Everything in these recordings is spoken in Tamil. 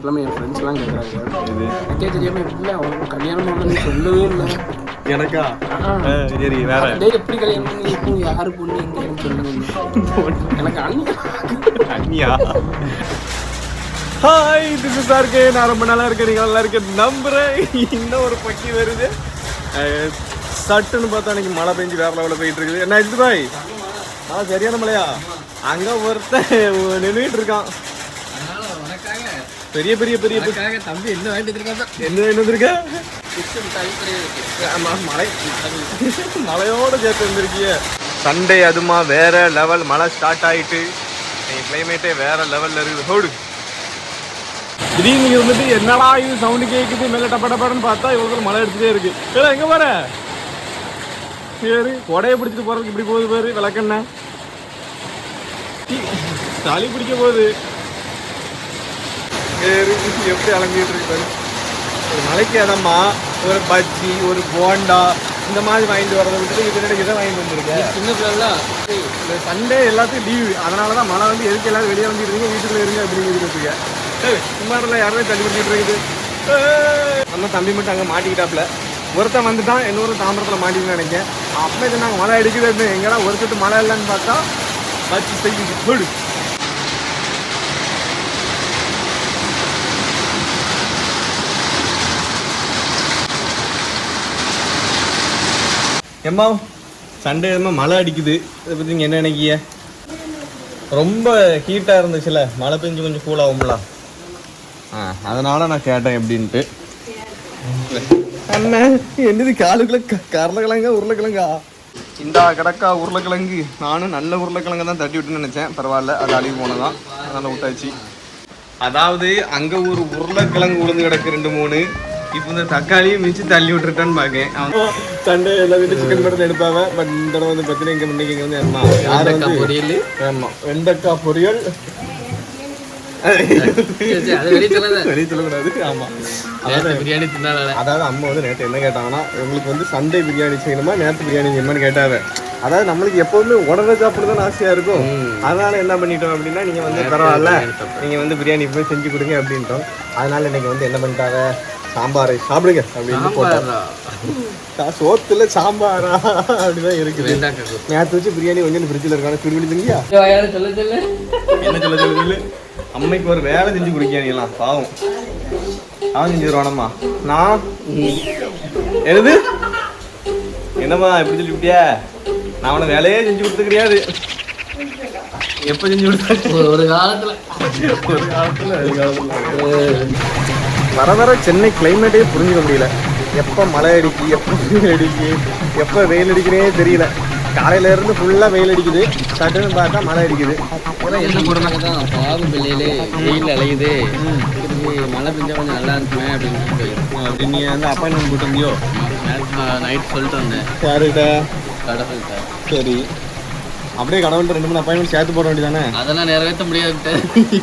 எல்லாமே என் ஃப்ரெண்ட்ஸ்லாம் கேட்குறாங்க எனக்கே தெரியாம எப்படி அவனுக்கு கல்யாணம் பண்ணணும்னு சொல்லவே இல்லை. எனக்கா? சரி வேற. டேய் எப்படி கல்யாணம் பண்ணி இப்போ யாரு பொண்ணு எங்க எனக்கு சொல்லுங்க எனக்கு அண்ணன் அண்ணியா? ஹாய் திஸ் இஸ் ஆர்கே நான் ரொம்ப நல்லா இருக்கேன். நீங்க நல்லா இருக்கேன் நம்புறேன். இன்னும் ஒரு பக்கி வருது. சட்டுன்னு பார்த்தா அன்னைக்கு மழை பெஞ்சு வேற லெவலில் போயிட்டு இருக்குது. என்ன இது பாய் ஆ சரியான மழையா? அங்க ஒருத்தன் நின்றுட்டு இருக்கான். பெரிய பெரிய பெரிய தம்பி என்ன வாங்கிட்டு என்ன மழை மழையோட சேர்த்து வந்திருக்கிய. சண்டே அதுமா வேற லெவல் மழை ஸ்டார்ட் ஆயிட்டு கிளைமேட்டே வேற லெவல்ல இருக்குது. ஹோடு. திடீர்னு வந்துட்டு என்னடா இது சவுண்டு கேக்குது மேல டப்ப டப்பன்னு பார்த்தா இவங்களுக்கு மழை எடுத்துட்டே இருக்கு. ஏடா எங்க போற? சரி கொடையை பிடிச்சிட்டு போறதுக்கு இப்படி போகுது பாரு விளக்கண்ண சளி பிடிக்க போகுது. சரி எப்படி அலம்பிட்டு இருக்கு பாரு ஒரு மலைக்கு இடமா ஒரு பஜ்ஜி ஒரு போண்டா இந்த மாதிரி வாங்கிட்டு வரதை விட்டுட்டு இது என்னடா இதை வாங்கிட்டு வந்திருக்கேன் சின்ன பிள்ளை இந்த சண்டே எல்லாத்துக்கும் லீவு அதனால தான் மழை வந்து எதுக்கு எல்லாரும் வெளியே வந்துட்டு இருக்கீங்க வீட்டுக்குள்ள இருங்க சும்மா இல்லை யாருமே தள்ளி பிடிச்சிட்டு இருக்குது. நம்ம தம்பி மட்டும் அங்கே மாட்டிக்கிட்டாப்ல. ஒருத்தன் வந்துட்டான் இன்னொரு தாம்பரத்தில் மாட்டிக்கின்னு நினைக்கிறேன். அப்போ இது நாங்கள் மழை அடிக்கிறது எங்கடா ஒருத்தட்டு மழை இல்லைன்னு பார்த்தா பச்சி செய்யுது. போடு. எம்மா சண்டே எதுமா மழை அடிக்குது. இதை பற்றி நீங்கள் என்ன நினைக்கிய ரொம்ப ஹீட்டாக இருந்துச்சுல மழை பெஞ்சு கொஞ்சம் கூல் ஆகும்ல. ஆ அதனால் நான் கேட்டேன் எப்படின்ட்டு. அண்ணா என்னது காலுக்குள்ள க- உருளைக்கிழங்கா? இந்த கிடக்கா உருளைக்கிழங்கு. நானும் நல்ல உருளைக்கிழங்கு தான் தட்டி விட்டுன்னு நினச்சேன். பரவாயில்ல அது அழுகி போனதான் அதனால் விட்டாச்சு. அதாவது அங்கே ஒரு உருளைக்கிழங்கு உளுந்து கிடக்கு ரெண்டு மூணு. இப்போ இந்த தக்காளியும் மிச்சு தள்ளி விட்டுட்டான்னு பாக்கேன் சண்டே எல்லா வீட்டு சிக்கன் மட்டும் எடுப்பாங்க பட் இந்த தடவை வந்து பார்த்தீங்கன்னா இங்க வந்து அம்மா. யார் வந்து பொரியல். ஆமா வெண்டைக்காய் பொரியல். அது வெளியே சொல்லாத வெளியே சொல்லக்கூடாது. ஆமா. அதாவது பிரியாணி தின்னால அதாவது அம்மா வந்து நேற்று என்ன கேட்டாங்கன்னா உங்களுக்கு வந்து சண்டே பிரியாணி செய்யணுமா? நேற்று பிரியாணி செய்யணுமான்னு கேட்டாங்க. அதாவது நம்மளுக்கு எப்பவுமே உடனே சாப்பிடுதான் ஆசையா இருக்கும். அதனால என்ன பண்ணிட்டோம் அப்படின்னா நீங்க வந்து பரவாயில்ல. நீங்க வந்து பிரியாணி போய் செஞ்சு கொடுங்க அப்படின்ட்டோம். அதனால இன்னைக்கு வந்து என்ன பண்ணிட்டாங்க? சாம்பாரை சாப்பிடுங்க அப்படின்னு போட்டோம் சா- சோத்துல சாம்பாரா? அப்படிதான் இருக்குது. நேற்று வச்சு பிரியாணி கொஞ்சம் ஃப்ரிட்ஜில் இருக்கான திருவிழி திங்கியா? சொல்ல சொல்ல. என்ன சொல்ல சொல்லு சொல்லு? அம்மைக்கு ஒரு வேலை செஞ்சு குடிக்காதீங்களாம் பாவம். அவன் செஞ்சு தருவானம்மா. நான்? என்னது என்னம்மா எப்படி சொல்லிவிட்டியா நான் அவனை வேலையே செஞ்சு கொடுத்து கிடையாது. எப்போ செஞ்சு காலத்துல. ஒரு காலத்துல ஒரு காலத்துல. வர வர சென்னை கிளைமேட்டே புரிஞ்சுக்க முடியல. எப்போ மழை அடிக்கு எப்போ வெயில் அடிக்கு எப்போ வெயில் அடிக்கிறே தெரியல. காலையில இருந்து ஃபுல்லாக வெயில் அடிக்குது. சட்டுன்னு பார்த்தா மழை அடிக்குது. என்ன போடுறாங்க தான் பாவம் பிள்ளையிலே வெயில் அலையுது. மழை பெஞ்சா கொஞ்சம் நல்லா இருக்குமே அப்படின்னு அப்படி நீ வந்து அப்பாயின்மெண்ட் போட்டிருந்தியோ? நைட் சொல்லிட்டு வந்தேன். யாருக்கிட்ட சார் சரி. அப்படியே கடவுள்கிட்ட ரெண்டு மூணு அப்பாயின்மெண்ட் சேர்த்து போட வேண்டியதானே? அதெல்லாம் நிறைவேற்ற முடியாது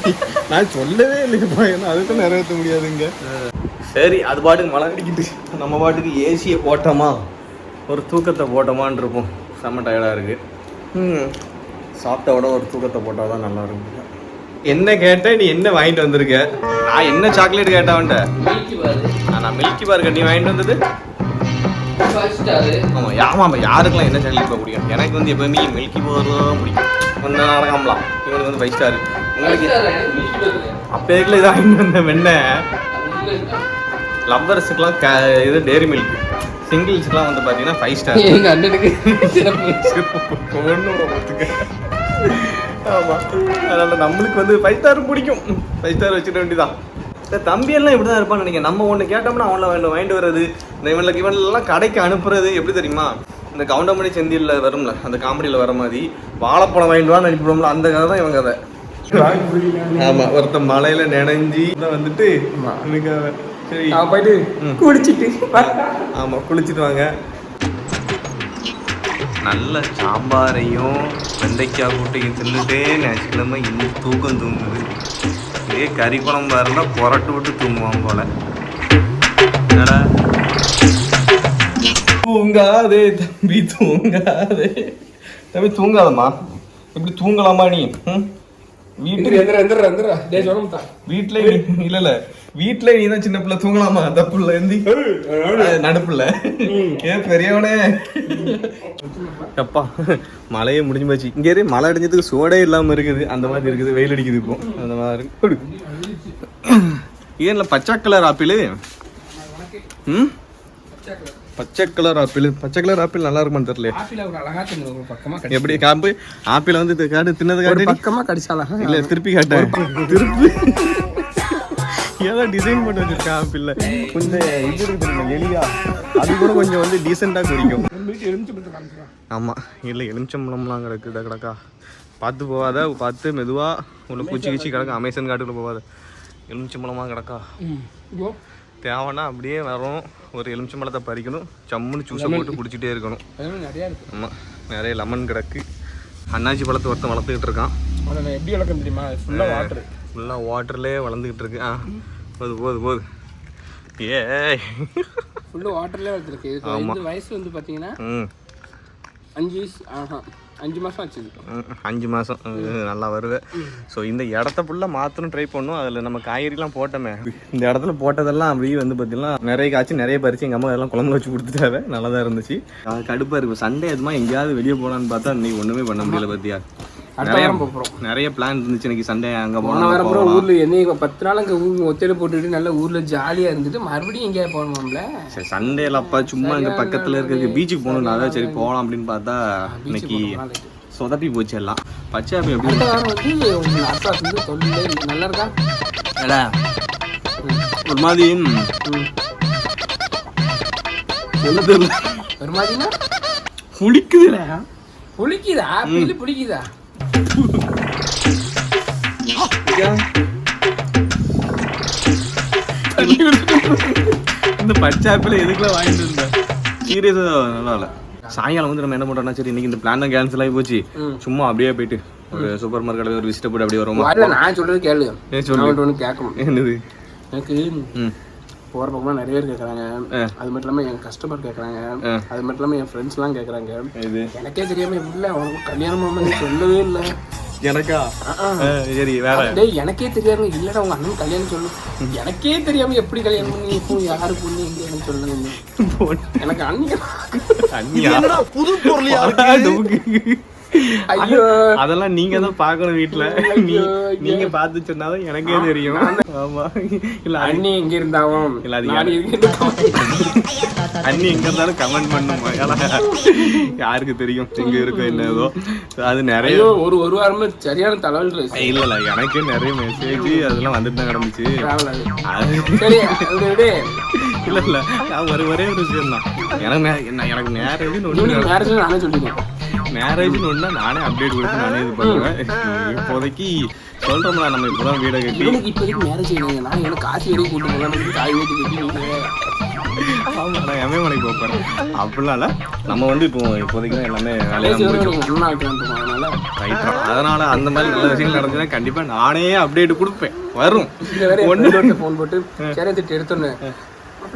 நான் சொல்லவே இல்லைங்கப்பா ஏன்னா அதுக்கும் நிறைவேற்ற முடியாதுங்க. சரி அது பாட்டுக்கு மழை அடிக்குது நம்ம பாட்டுக்கு ஏசியை போட்டோமா? ஒரு தூக்கத்தை போட்டோமான்னு இருக்கும் செம்ம டயர்டாக இருக்கு. ம் சாப்பிட்ட விட ஒரு தூக்கத்தை போட்டால் தான் நல்லா இருக்கும். என்ன கேட்ட நீ என்ன வாங்கிட்டு வந்திருக்க? நான் என்ன சாக்லேட் கேட்டவன்ட்ட மில்கி பாரு நான் மில்கி பார்க்க நீ வாங்கிட்டு வந்தது. ஆமாம் ஆமாம் யாருக்கெல்லாம் என்ன சாக்லேட் இப்போ பிடிக்கும்? எனக்கு வந்து எப்பவுமே மில்கி பார் தான் பிடிக்கும். கொஞ்ச நாடகம்லாம் இவனுக்கு வந்து ஃபைவ் ஸ்டார் உங்களுக்கு அப்போ இருக்குல்ல இதை வாங்கிட்டு வந்த வெண்ணெய் லவ்வர்ஸுக்கெலாம் க இது டேரி மில்க் சிங்கிள்ஸ்க்குலாம் வந்து பார்த்தீங்கன்னா ஃபைவ் ஸ்டார் எங்க அண்ணனுக்கு ஆமாம் அதனால் நம்மளுக்கு வந்து ஃபைவ் ஸ்டார் பிடிக்கும். ஃபைவ் ஸ்டார் வச்சுக்க வேண்டியதான் இந்த தம்பியெல்லாம் இப்படி தான் இருப்பான்னு நினைக்கிறேன். நம்ம ஒன்று கேட்டோம்னா அவனை வேணும் வாங்கிட்டு வர்றது இந்த இவனுக்கு இவனெல்லாம் கடைக்கு அனுப்புறது எப்படி தெரியுமா? இந்த கவுண்டமணி செந்தியில் வரும்ல அந்த காமெடியில் வர மாதிரி வாழைப்பழம் வாங்கிட்டு வான்னு அனுப்பிவிடும்ல அந்த கதை தான் இவங்க கதை. ஆமா ஒருத்தன் மலையில நினைஞ்சி வந்துட்டு எனக்கு சரி. போயிட்டு. குடிச்சிட்டு ஆமா குளிச்சுட்டு வாங்க. நல்ல சாம்பாரையும் வெண்டைக்காய் கூட்டையும் தின்னுட்டே ஞாயிற்றுக்கிழமை இன்னும் தூக்கம் தூங்குது. இதே கறி குழம்பா இருந்தால் புரட்டு விட்டு தூங்குவான் போல. என்னடா? தூங்காதே தம்பி தூங்காதே. தம்பி தூங்காதம்மா. இப்படி தூங்கலாமா நீ? ம்? வீட்டுல எந்திர எந்திர எந்திர. டே சொல்ல வீட்டுல நீ- இல்ல இல்ல வீட்டுல நீ தான் சின்ன பிள்ளை தூங்கலாமா? அந்த புள்ள எந்தி. நடுப்புல ஏன் பெரியவனே? அப்பா மழையே முடிஞ்சு போச்சு. இங்க மழை அடிஞ்சதுக்கு சோடே இல்லாம இருக்குது. அந்த மாதிரி இருக்குது வெயில் அடிக்குது இப்போ. அந்த மாதிரி. ஏன்ல பச்சை கலர் ஆப்பிள்? ம்? பச்சை கலர் ஆப்பிள். பச்சை கலர் ஆப்பிள் நல்லா இருக்குமான்னு தெரியல ஆப்பிள் ஒரு அழகா தின்னு ஒரு பக்கமா எப்படி காம்பு? ஆப்பிள் வந்து இது காட்டு தின்னது காட்டு பக்கமா கடிச்சாலா இல்ல திருப்பி காட்டேன் திருப்பி. ஏதோ டிசைன் பண்ணி வச்சிருக்கான் ஆப்பிள்ல. கொஞ்சம் இது இருக்கு தெரியுமா எலியா அது கூட கொஞ்சம் வந்து டீசெண்டா குடிக்கும். வீட்டு எலுமிச்சு பழத்தை காமிச்சிடலாம் ஆமா. இல்ல எலுமிச்சம்பழம்லாம் கிடக்குதா கிடக்கா. பார்த்து போகாத பார்த்து மெதுவா உள்ள பூச்சி கீச்சி கிடக்கும் அமேசான் காட்டுக்குள்ள போகாத. எலுமிச்சம்பழமா கிடக்கா. தேவைன்னா அப்படியே வரும் ஒரு எலுமிச்சம்பழத்தை பறிக்கணும். சம்முன்னு ஜூஸை போட்டு குடிச்சிட்டே இருக்கணும். அதெல்லாம் நிறையா லெமன் கிடக்கு. அன்னாச்சி பழத்தை ஒருத்தன் வளர்த்துக்கிட்டு இருக்கான். எப்படி வளர்க்க தெரியுமா ஃபுல்லாக வாட்டர் ஃபுல்லாக வாட்டர்லேயே வளர்ந்துக்கிட்டு இருக்கு. ஆ போது போது போது. ஏ ஃபுல்லாக வாட்டர்லேயே வளர்த்துருக்கு. இந்த வயசு வந்து பார்த்தீங்கன்னா அஞ்சு வயசு ஆஹா. அஞ்சு மாதம் ஆச்சு அஞ்சு மாதம் நல்லா வருவேன் ஸோ இந்த இடத்த ஃபுல்லாக மாற்றணும் ட்ரை பண்ணோம் அதில் நம்ம காய்கறிலாம் போட்டோமே. இந்த இடத்துல போட்டதெல்லாம் அப்படியே வந்து பார்த்தீங்கன்னா நிறைய காய்ச்சி நிறைய பறிச்சு எங்கள் அம்மா அதெல்லாம் குழம்புல வச்சு கொடுத்துட்டாவே நல்லா தான் இருந்துச்சு. கடுப்பாக இருக்கும் சண்டே எதுமா எங்கேயாவது வெளியே போகலான்னு பார்த்தா இன்னைக்கு ஒன்றுமே பண்ண முடியல பார்த்தியா நிறைய பிளான் இருந்துச்சு இன்னைக்கு சண்டே. அங்கே போன வாரம் பூரா ஊரில் என்ன பத்து நாள் அங்கே ஊர் ஒத்தையில போட்டுக்கிட்டு நல்லா ஊரில் ஜாலியாக இருந்துட்டு மறுபடியும் எங்கேயா போகணும்ல சரி சண்டேல அப்பா சும்மா இங்க பக்கத்துல இருக்கிற பீச்சுக்கு போகணும். அதான் சரி போகலாம் அப்படின்னு பார்த்தா இன்னைக்கு சொதப்பி போச்சு எல்லாம். பச்சை ஆப்பி எப்படி அக்கா வந்து தொழிலே நல்லா இருக்கா? எடா, ஒரு மாதிரி சொல்ல தெரியல. ஒரு மாதிரினா புளிக்குதுல புளிக்குதா? புளிக்குதா? இந்த பச்சை ஆப்பிள் எதுக்குள்ள வாங்கிட்டு இருந்தேன் சீரியஸா நல்லா இல்ல. சாயங்காலம் வந்து நம்ம என்ன பண்றோம்னா சரி இன்னைக்கு இந்த பிளான் கேன்சல் ஆகி போச்சு. சும்மா அப்படியே போயிட்டு ஒரு சூப்பர் மார்க்கெட்ல ஒரு விசிட்ட போட்டு அப்படியே வருவோமா? நான் சொல்றது கேளு. ஏன் சொல்லு? நான் ஒன்று கேட்கணும். என்னது? எனக்கு போகிற பக்கமாக நிறைய பேர் கேட்குறாங்க அது மட்டும் இல்லாமல் என் கஸ்டமர் கேட்குறாங்க அது மட்டும் இல்லாமல் என் ஃப்ரெண்ட்ஸ்லாம் கேட்குறாங்க இது? எனக்கே தெரியாம இல்லை உனக்கு கல்யாணம் நீ சொல்லவே இல்லை. எனக்கா? சரி வேற. டேய் எனக்கே தெரியாம இல்லடா உங்க அண்ணன் கல்யாணம் சொல்லு. எனக்கே தெரியாம எப்படி கல்யாணம் பண்ணி இப்போ யாரு பொண்ணு எங்க எனக்கு சொல்லுங்க. எனக்கு அண்ணன் அண்ணியா? புது பொருளியா ஐயோ. அதெல்லாம் நீங்க தான் பார்க்கணும் வீட்ல. நீ நீங்க பார்த்து சொன்னாதான் எனக்கே தெரியும். ஆமா. இல்ல அண்ணி எங்க இருந்தாவும்? இல்ல, அது அண்ணி எங்க இருந்தாலும் கமெண்ட் பண்ணுமா யாருக்கு தெரியும்? எங்க இருக்கும் என்ன ஏதோ. அது நிறைய ஒரு ஒரு வாரமா சரியான தலைவல் இல்ல இல்ல எனக்கே நிறைய மெசேஜ் அதெல்லாம் வந்துட்டு தான் கிடந்துச்சு. இல்ல இல்ல ஒரே ஒரே விஷயம் தான் எனக்கு எனக்கு மேரேஜ் நானே சொல்லிட்டேன். மேரேஜ்னு ஒண்ணா நானே அப்டேட் கொடுத்து நானே இது பண்ணுவேன். இப்போதைக்கு சொல்றோம்ல நம்ம இப்பதான் வீடை கட்டி. இப்போதைக்கு மேரேஜ் நான் எனக்கு காசு வரைக்கும் கூட்டு போகலாம் காய் ஊற்றி கட்டி எம்ஏ மலைக்கு போறேன். அப்படிலாம் இல்ல. நம்ம வந்து இப்போ இப்போதைக்கு தான் எல்லாமே வேலையை பேசி முடிச்சோம் வந்து அண்ணா வைக்கலான்ட்டு அதனால அந்த மாதிரி நல்ல விஷயங்கள் நடந்துச்சுன்னா கண்டிப்பா நானே அப்டேட் கொடுப்பேன். வரும். ஒன்று ஃபோன் போட்டு சரி திட்டு எடுத்தோன்னு.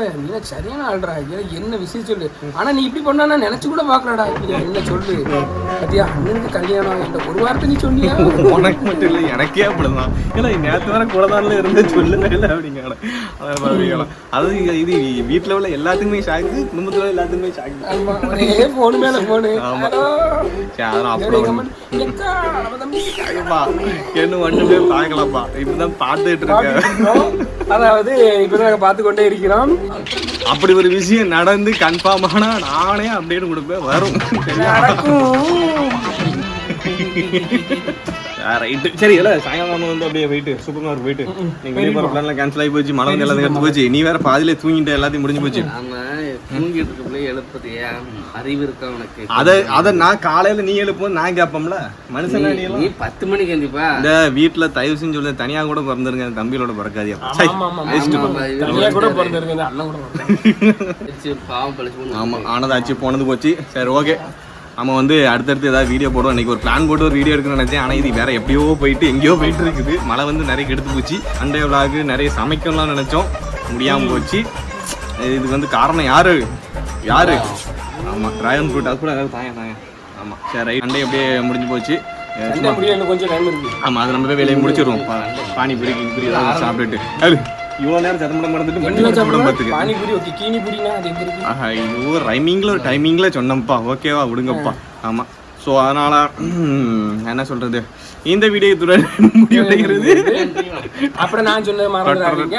மாப்பிள்ள நீ சரியான ஆள்றா என்ன விஷயம் சொல்லு. ஆனா நீ இப்படி பண்ணா நான் நினைச்சு கூட பாக்கலடா என்ன சொல்லு? பத்தியா அண்ணனுக்கு கல்யாணம் இந்த ஒரு வாரத்தை நீ சொன்னியா உனக்கு மட்டும் இல்லை எனக்கே அப்படிதான். ஏன்னா நேற்று வர கூடதான்ல இருந்து சொல்லவே இல்லை அப்படிங்கிற அதான் பாருங்களா. அது இது வீட்டில் உள்ள எல்லாத்துக்குமே ஷாக்கு குடும்பத்தில் உள்ள எல்லாத்துக்குமே ஷாக்கு ஒரே போன் மேல போனு அப்புறம் என்ன ஒண்ணுமே பார்க்கலப்பா. இப்பதான் பார்த்துட்டு இருக்கேன். அதாவது இப்பதான் பார்த்து கொண்டே இருக்கிறோம். அப்படி ஒரு விஷயம் நடந்து கன்ஃபார்ம் ஆனா நானே அப்படின்னு கொடுப்பேன். வரும். ரைட்டு சரி இல்ல சாயங்காலம் வந்து அப்படியே போயிட்டு சூப்பர் மார்க்கெட் போயிட்டு நீங்க வெளியே போற பிளான்ல கேன்சல் ஆகி போச்சு மழை வந்து எல்லாத்தையும் எடுத்து போச்சு. நீ வேற பாதியிலே தூங்கிட்டு எல்லாத்தையும் முடிஞ்சு போச்சு. தூங்கிட்டு இருக்கப்பலே எழுப்புறியா அறிவு இருக்கா உனக்கு? அத அத நான் காலையில நீ எழுப்பும் நான் கேட்போம்ல மனுஷன் நீ எல்லாம் நீ பத்து மணிக்கு கண்டிப்பா இந்த வீட்டுல தயவு செஞ்சு சொல்ல தனியா கூட பிறந்திருங்க தம்பியோட பிறக்காதியா ஆமா ஆமா waste ஆமா. பா. தனியா கூட பிறந்திருக்கு இந்த அண்ணன் கூட பிறந்திருக்கு. பாவம் பழிச்சு ஆமா ஆனதாச்சு போனது போச்சு. சரி ஓகே நம்ம வந்து அடுத்தடுத்து ஏதாவது வீடியோ போடுவோம். இன்னைக்கு ஒரு பிளான் போட்டு ஒரு வீடியோ எடுக்கணும்னு நினைச்சேன். ஆனால் இது வேற எப்படியோ போயிட்டு எங்கேயோ போயிட்டு இருக்குது மழை வந்து நிறைய கெடுத்து போச்சு. அண்டை விழாக்கு நிறைய சமைக்கணும்லாம் நினைச்சோம். முடியாம போச்சு. இதுக்கு வந்து காரணம் யாரு? யாரு? ஆமா டிராகன் ஃப்ரூட் அது கூட ஏதாவது தாயம் தாயம் ஆமா சரி ரைட் அண்டை அப்படியே முடிஞ்சு போச்சு. கொஞ்சம் டைம் இருக்கு. ஆமா அது நம்ம போய் வேலையை முடிச்சிருவோம் பா- பானிபூரி கிங்பூரி ஏதாவது சாப்பிட்டுட்டு. இவ்வளோ நேரம் சத்தம் மறந்துட்டு பார்த்துக்க. பானிபூரி ஓகே கீனி பூரினா அது எங்க இருக்கு? ஆஹா ஐயோ ரைமிங்கில் ஒரு டைமிங்கில் சொன்னப்பா ஓகேவா விடுங்கப்பா. ஆமாம் ஸோ அதனால் என்ன சொல்கிறது இந்த வீடியோ இத்துடன் முடிவடைகிறது. அப்புறம் நான் சொன்னது மறந்துடாதீங்க.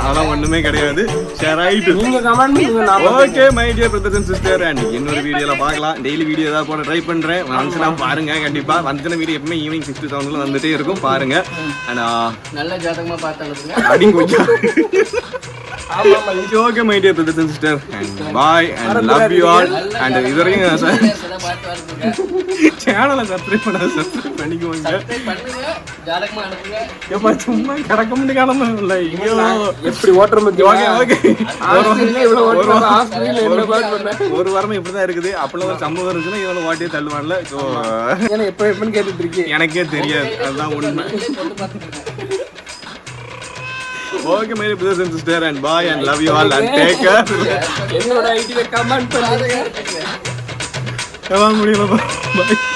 அதெல்லாம் ஒன்றுமே கிடையாது. சரி ரைட்டு நீங்க கமெண்ட் பண்ணுங்க நான் okay my dear brothers and sister and இன்னொரு வீடியோவில் பார்க்கலாம். டெய்லி வீடியோ ஏதாவது போட ட்ரை பண்ணுறேன் வந்துச்சுன்னா பாருங்க கண்டிப்பாக வந்துச்சுன்னா வீடியோ எப்பவுமே ஈவினிங் சிக்ஸ் செவனில் வந்துட்டே இருக்கும். பாருங்க. அண்ட் நல்ல ஜாதகமா பார்த்து அடிங்க கொஞ்சம். Okay my dear brothers and sister and bye and love you all and இது வரைக்கும் சார் சேனலை சப்ஸ்கிரைப் பண்ணாத சப்ஸ்கிரைப் பண்ணிக்குவாங்க ஏப்பா சும்மா கிடக்க முடியும் கிளம்பும் இல்லை ஐயோ எப்படி ஓட்டுற பத்தி ஓகே ஓகே. ஒரு வாரமா இப்படி தான் இருக்குது. அப்பெல்லாம் ஒரு சம்பவம் இருந்துச்சுன்னா இவனை ஓட்டியே தள்ளுவான்ல. ஸோ ஏன்னா எப்ப எப்பன்னு கேட்டுட்டு இருக்கேன் எனக்கே தெரியாது. அதுதான் உண்மை. Okay my dear brothers and sister and bye and love you all and take care என்னோட ஐடியில கமெண்ட் பண்ணுங்க முடியல பாய்